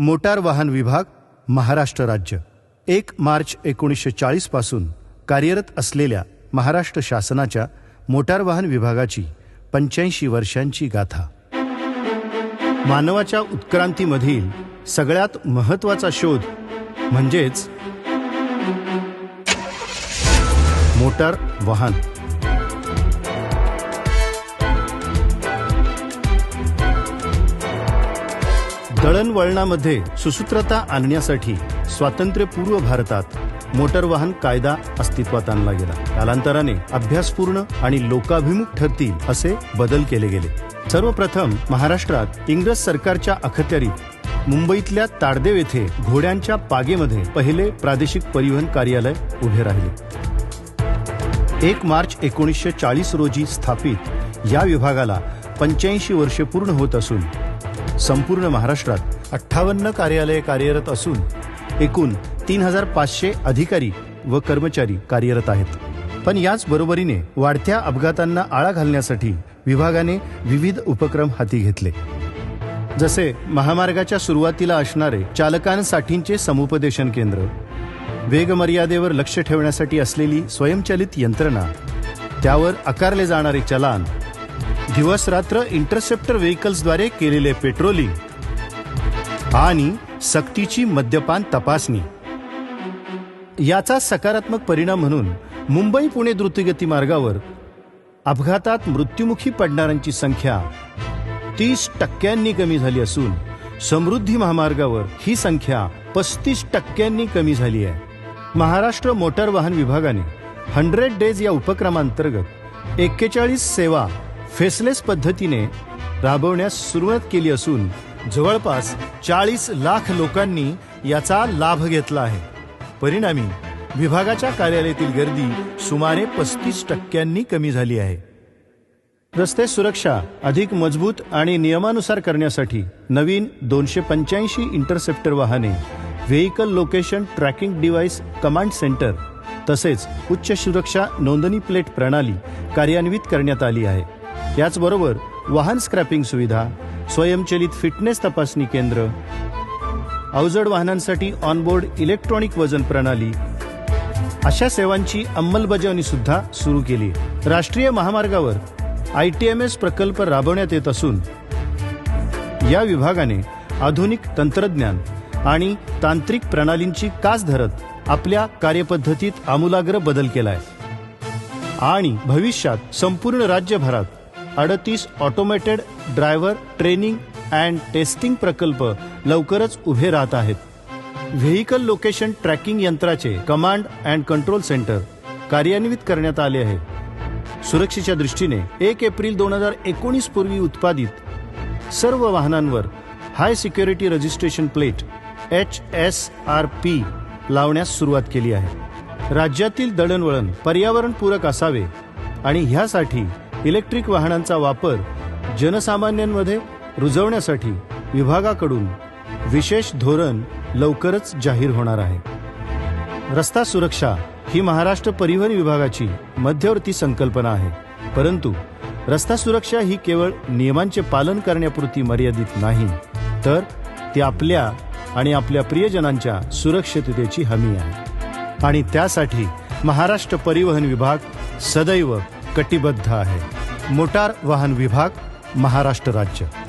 Motor वाहन विभाग महाराष्ट्र राज्य. एक मार्च एकोणीसशे चाळीसपासून कार्यरत असलेल्या महाराष्ट्र शासनाच्या मोटार वाहन विभागाची पंच्याऐंशी वर्षांची गाथा. मानवाच्या उत्क्रांतीमधील सगळ्यात महत्त्वाचा शोध म्हणजेच मोटार वाहन. दळणवळणामध्ये सुसूत्रता आणण्यासाठी स्वातंत्र्यपूर्व भारतात मोटर वाहन कायदा अस्तित्वात आणला गेला. कालांतराने अभ्यासपूर्ण आणि लोकाभिमुख ठरतील असे बदल केले गेले. सर्वप्रथम महाराष्ट्रात इंग्रज सरकारच्या अखत्यारीत मुंबईतल्या ताडदेव येथे घोड्यांच्या पागेमध्ये पहिले प्रादेशिक परिवहन कार्यालय उभे राहिले. एक मार्च एकोणीसशे चाळीस रोजी स्थापित या विभागाला पंच्याऐंशी वर्षे पूर्ण होत असून संपूर्ण महाराष्ट्रात अठ्ठावन्न कार्यालये कार्यरत असून एकूण तीन हजार पाचशे अधिकारी व कर्मचारी कार्यरत आहेत. पण याच बरोबरीने वाढत्या अपघातांना आळा घालण्यासाठी विभागाने विविध उपक्रम हाती घेतले. जसे महामार्गाच्या सुरुवातीला असणारे चालकांसाठींचे समुपदेशन केंद्र वेगमर्यादेवर लक्ष ठेवण्यासाठी असलेली स्वयंचलित यंत्रणा त्यावर आकारले जाणारे चलान दिवस रात्र इंटरसेप्टर व्हेकल्सद्वारे केलेले पेट्रोलिंग आणि सक्तीची मद्यपान तपासणी. याचा सकारात्मक परिणाम म्हणून मुंबई पुणे द्रुतगती मार्गावर अपघातात मृत्युमुखी पडणाऱ्यांची संख्या तीस टक्क्यांनी कमी झाली असून समृद्धी महामार्गावर ही संख्या पस्तीस टक्क्यांनी कमी झाली आहे. महाराष्ट्र मोटार वाहन विभागाने हंड्रेड डेज या उपक्रमांतर्गत एक्केचाळीस सेवा फेसलेस पद्धतीने राबवण्यास सुरुवात केली असून जवळपास चाळीस लाख लोकांनी याचा लाभ घेतला आहे. परिणामी विभागाच्या कार्यालयातील गर्दी सुमारे पस्तीस टक्क्यांनी कमी झाली आहे. रस्ते सुरक्षा अधिक मजबूत आणि नियमानुसार करण्यासाठी नवीन दोनशे पंच्याऐंशी इंटरसेप्टर वाहने vehicle location tracking device command centre तसेच उच्च सुरक्षा नोंदणी प्लेट प्रणाली कार्यान्वित करण्यात आली आहे. याचबरोबर वाहन स्क्रॅपिंग सुविधा स्वयंचलित फिटनेस तपासणी केंद्र अवजड वाहनांसाठी ऑनबोर्ड इलेक्ट्रॉनिक वजन प्रणाली. अशा सेवांची अंमलबजावणी सुद्धा सुरू केली. राष्ट्रीय महामार्गावर आय टी एम एस प्रकल्प राबवण्यात येत असून या विभागाने आधुनिक तंत्रज्ञान आणि तांत्रिक प्रणालींची कास धरत आपल्या कार्यपद्धतीत आमूलाग्र बदल केलाय. आणि भविष्यात संपूर्ण राज्यभरात अडतीस automated driver training and testing प्रकल्प लवकरच उभे राहत आहेत. व्हेकल लोकेशन ट्रॅकिंग यंत्राचे कमांड अँड कंट्रोल सेंटर कार्यान्वित करण्यात आले आहे. सुरक्षेच्या दृष्टीने एक एप्रिल दोन हजार एकोणीस पूर्वी उत्पादित सर्व वाहनांवर high security registration plate H S R P लावण्यास सुरुवात केली आहे. राज्यातील दळणवळण पर्यावरणपूरक असावे आणि ह्यासाठी इलेक्ट्रिक वाहनांचा वापर जनसामान्यांमध्ये रुजवण्यासाठी विभागाकडून विशेष धोरण लवकरच जाहीर होणार आहे. रस्ता सुरक्षा ही महाराष्ट्र परिवहन विभागाची मध्यवर्ती संकल्पना आहे. परंतु रस्ता सुरक्षा ही केवळ नियमांचे पालन करण्यापुरती मर्यादित नाही तर ती आपल्या आणि आपल्या प्रियजनांच्या सुरक्षिततेची हमी आहे. आणि त्यासाठी महाराष्ट्र परिवहन विभाग सदैव कटिबद्ध आहे. मोटार वाहन विभाग महाराष्ट्र राज्य.